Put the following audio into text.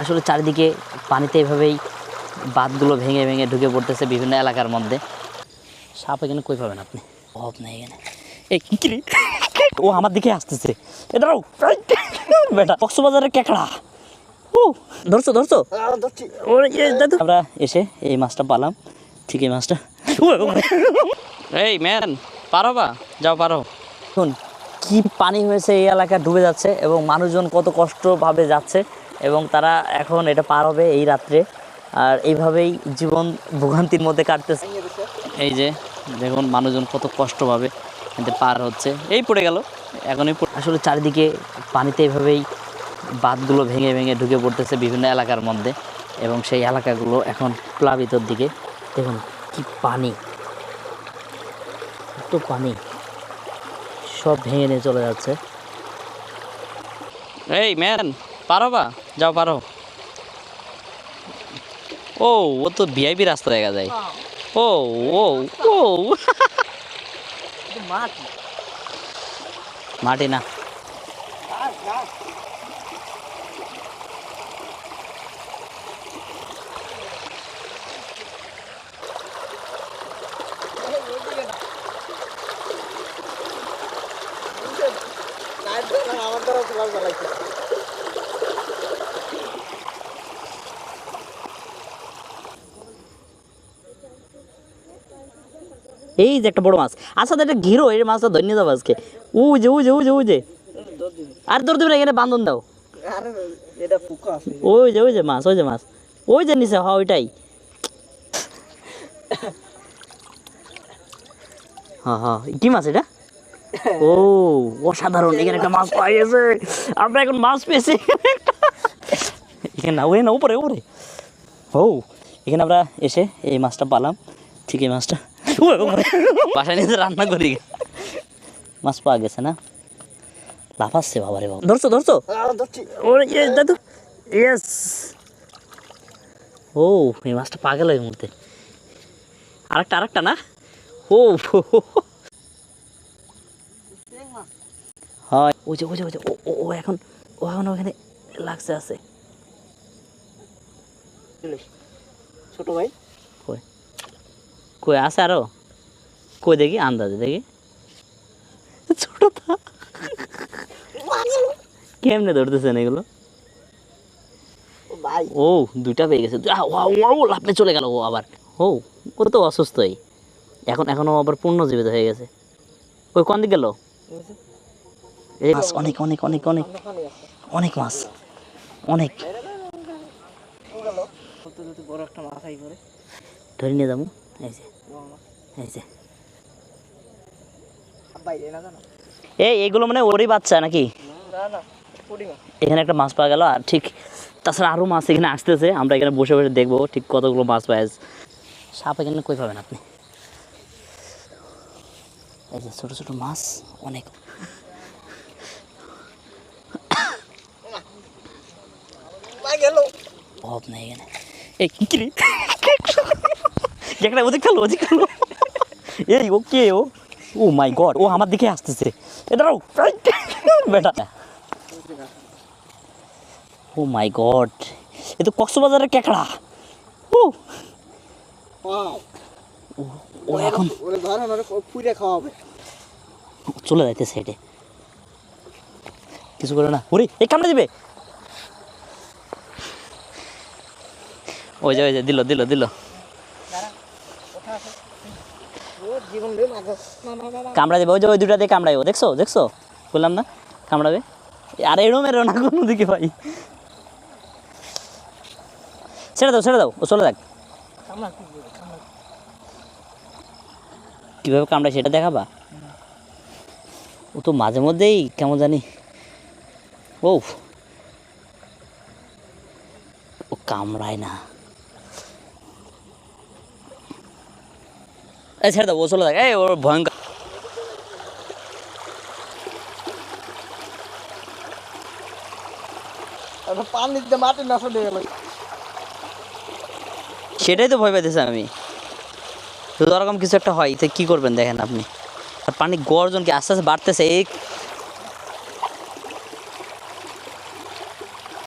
আসলে চারিদিকে পানিতে এভাবেই বাঁধগুলো ভেঙে ভেঙে ঢুকে পড়তেছে বিভিন্ন এলাকার মধ্যে। সাপ এখানে কই পাবেন আপনি? অভাব নেই এখানে। কি ও আমার দিকে আসতেছে। বেটা কক্সবাজারের কেকড়া। ও ধরছো ধরছো। আমরা এসে এই মাছটা পালাম। ঠিক এই মাছটা। এই ম্যান পারো বা যাও পারো। শুন কি পানি হয়েছে এই এলাকা ডুবে যাচ্ছে এবং মানুষজন কত কষ্টভাবে যাচ্ছে। এবং তারা এখন এটা পার হবে এই রাত্রে। আর এইভাবেই জীবন ভোগান্তির মধ্যে কাটতেছে। এই যে, দেখুন মানুষজন কত কষ্টভাবে এতে পার হচ্ছে। এই পড়ে গেল, এখনই আসলে চারিদিকে পানিতে এভাবেই বাঁধগুলো ভেঙে ভেঙে ঢুকে পড়তেছে বিভিন্ন এলাকার মধ্যে এবং সেই এলাকাগুলো এখন প্লাবিতর দিকে। দেখুন কি পানি, এত পানি, সব ভেঙে নিয়ে চলে যাচ্ছে। এই ম্যান, পারো বা যাও পারো। ও ও তো ভিআইপি রাস্তা দেখা যায়। ও ও ও। মাটি না। এই যে একটা বড় মাছ। আচ্ছা তো একটা ঘিরো এই মাছটা ধন্য নিয়ে যাব আজকে। উ যে উ যে উ যে উ যে আর ধর দেবে এখানে বান্ধন দাও ওই যে ওই যে মাছ ওই যে মাছ। ওই যে নিচে হ্যাঁ ওইটাই। হ্যাঁ হ্যাঁ কি মাছ এটা? ও অসাধারণ এখানে একটা মাছ পাই গেছে। আমরা এখন মাছ পেয়েছি। এখানে না ওই না উপরে উপরে। ও এখানে আমরা এসে এই মাছটা পালাম। ঠিক এই মাছটা। বাসায় নিয়ে রান্না করি। মাছ পাওয়া গেছে না? লাফাচ্ছে বাবা রে বাবা। ধরছো ধরছো? ওরে দাদু ইয়েস ও এই মাছটা পাগল এই মুহূর্তে। আরেকটা আরেকটা না? ও হয়। ওই যে ওই যে ওই যে ও- ও এখন ও এখন ওখানে লাগছে আছে। ছোট ভাই। কই? কই আছে আরও? কই দেখি? আন্দাজে দেখি। ছোটটা কেমনে ধরতেছেন এগুলো? ও দুইটা পেয়ে গেছে। লাফে চলে গেল ও আবার। ও ও তো অসুস্থই। এখন এখনও আবার পূর্ণ জীবিত হয়ে গেছে। ওই কোন দিক গেল? এই মাছ অনেক অনেক অনেক অনেক। অনেক মাছ। অনেক। বড় একটা মাথায় ধরে নিয়ে যাব। এই যে এই যে। এই এগুলো মানে ওরই বাচ্চা নাকি? এখানে একটা মাছ পাওয়া গেল আর ঠিক তাছাড়া আরও মাছ এখানে আসতেছে আমরা এখানে বসে বসে দেখব ঠিক কতগুলো মাছ পাওয়া সাপ এখানে কই পাবেন আপনি? এই যে ছোটো ছোটো মাছ অনেক। অভাব নেই এখানে। এই কি রে একটা ওদিক খেলো ওদিক খেলো। এই ও কে ও? ও মাই গড ও আমার দিকে আসতেছে। এ দাঁড়াও। এই, বেটা। ও মাই গড এ তো কক্সবাজারের কেকড়া। ও। ও এখন চলে যাইতে সাইডে কিছু করে না। ওরে এই কামড়ে দিবে। ওই যে ওই যে দিল দিল দিল। কামড়া দেবে ওই যে ওই দুটা দিয়ে কামড়াইবো দেখছ? দেখছ? বললাম না? কামড়াবে? আর এরো মেরো না কোনো দিকে ভাই। ছেড়ে দাও ছেড়ে দাও ও চলে যাক। কীভাবে কামড়ায় সেটা দেখাবা? ও তো মাঝে মধ্যেই কেমন জানি। ও ও কামড়ায় না। ছেড়ে দাও ও চলে যাক। এই ওর ভয়ঙ্কর। ওটা মাটি নষ্ট হয়ে গেল। সেটাই তো ভয় পেতেছি আমি। তো ওরকম কিছু একটা হয় তো কী করবেন দেখেন আপনি। আর পানি গর্জন কি আস্তে আস্তে বাড়তেছে? এই